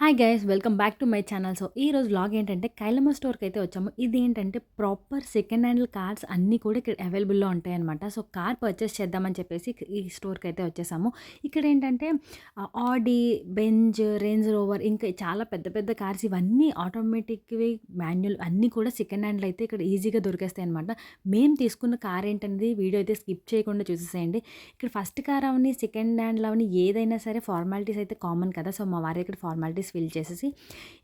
Hi guys welcome back to my channel so ఈ రోజు vlog ఏంటంటే కైలమ్మ స్టోర్కి అయితే వచ్చాము. ఇది ఏంటంటే ప్రాపర్ సెకండ్ హ్యాండ్ కార్స్ అన్నీ కూడా ఇక్కడ అవైలబుల్లో ఉంటాయన్నమాట. సో కార్ పర్చేస్ చేద్దామని చెప్పేసి ఈ స్టోర్కి అయితే వచ్చేసాము. ఇక్కడ ఏంటంటే ఆడి బెంజ్ రేంజ్ రోవర్ ఇంకా చాలా పెద్ద పెద్ద కార్స్ ఇవన్నీ ఆటోమేటిక్వి మాన్యువల్ అన్నీ కూడా సెకండ్ హ్యాండ్లో అయితే ఇక్కడ ఈజీగా దొరికేస్తాయి అనమాట మేము తీసుకున్న కార్ ఏంటనేది వీడియో అయితే స్కిప్ చేయకుండా చూసేసేయండి. ఇక్కడ ఫస్ట్ కార్ అవని సెకండ్ హ్యాండ్లో అవని ఏదైనా సరే ఫార్మాలిటీస్ అయితే కామన్ కదా. సో మా వారి ఇక్కడ ఫార్మాలిటీస్ ఫిల్ చేసేసి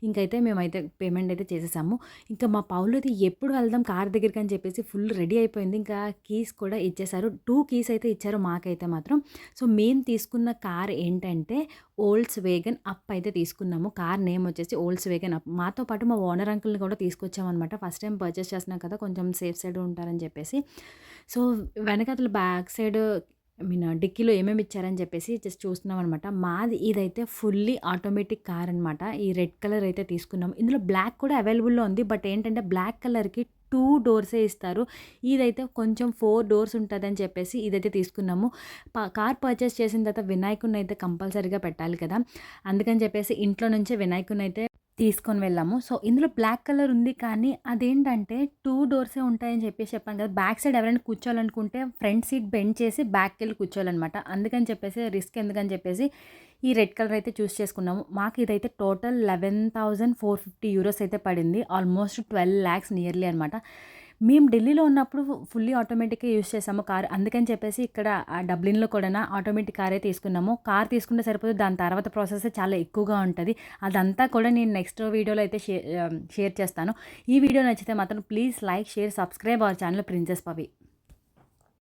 ఇంకైతే మేమైతే పేమెంట్ అయితే చేసేసాము. ఇంకా మా పౌలు అయితే ఎప్పుడు వెళ్దాం కార్ దగ్గరికి అని చెప్పేసి ఫుల్ రెడీ అయిపోయింది. ఇంకా కీస్ కూడా ఇచ్చేసారు టూ కీస్ అయితే ఇచ్చారు మాకైతే మాత్రం. సో మేము తీసుకున్న కార్ ఏంటంటే ఓల్డ్స్ వేగన్ అప్ అయితే తీసుకున్నాము. కార్ నేమ్ వచ్చేసి ఓల్డ్స్ వేగన్ అప్. మాతో పాటు మా ఓనర్ అంకుల్ని కూడా తీసుకొచ్చామన్నమాట. ఫస్ట్ టైం పర్చేస్ చేస్తున్నాం కదా కొంచెం సేఫ్ సైడ్ ఉంటారని చెప్పేసి. సో వెనకతల బ్యాక్ సైడ్ మీన్ డిక్కీలో uh, ఏమేమి ఇచ్చారని చెప్పేసి జస్ట్ చూస్తున్నాం అనమాట మాది ఇదైతే ఫుల్లీ ఆటోమేటిక్ కార్ అనమాట ఈ రెడ్ కలర్ అయితే తీసుకున్నాం. ఇందులో బ్లాక్ కూడా అవైలబుల్లో ఉంది. బట్ ఏంటంటే బ్లాక్ కలర్కి టూ డోర్సే ఇస్తారు. ఇదైతే కొంచెం ఫోర్ డోర్స్ ఉంటుందని చెప్పేసి ఇదైతే తీసుకున్నాము. కార్ పర్చేస్ చేసిన తర్వాత వినాయకుడిని అయితే కంపల్సరీగా పెట్టాలి కదా. అందుకని చెప్పేసి ఇంట్లో నుంచే వినాయకుడిని అయితే తీసుకొని వెళ్ళాము. సో ఇందులో బ్లాక్ కలర్ ఉంది కానీ అదేంటంటే టూ డోర్సే ఉంటాయని చెప్పేసి చెప్పాను కదా. బ్యాక్ సైడ్ ఎవరైనా కూర్చోాలనుకుంటే ఫ్రంట్ సీట్ బెండ్ చేసి బ్యాక్కి వెళ్ళి కూర్చోవాలన్నమాట. అందుకని చెప్పేసి రిస్క్ ఎందుకని చెప్పేసి ఈ రెడ్ కలర్ అయితే చూస్ చేసుకున్నాము. మాకు ఇదైతే total eleven thousand four fifty euros అయితే పడింది. ఆల్మోస్ట్ ట్వెల్వ్ ల్యాక్స్ నియర్లీ అనమాట మేము ఢిల్లీలో ఉన్నప్పుడు ఫుల్లీ ఆటోమేటిక్గా యూస్ చేసాము కార్. అందుకని చెప్పేసి ఇక్కడ డబ్లిన్లో కూడా ఆటోమేటిక్ కారే తీసుకున్నాము. కార్ తీసుకుంటే సరిపోతుంది దాని తర్వాత ప్రాసెస్ చాలా ఎక్కువగా ఉంటుంది. అదంతా కూడా నేను నెక్స్ట్ వీడియోలో అయితే షేర్ షేర్ చేస్తాను. ఈ వీడియో నచ్చితే మాత్రం please like share subscribe our channel princess Pavi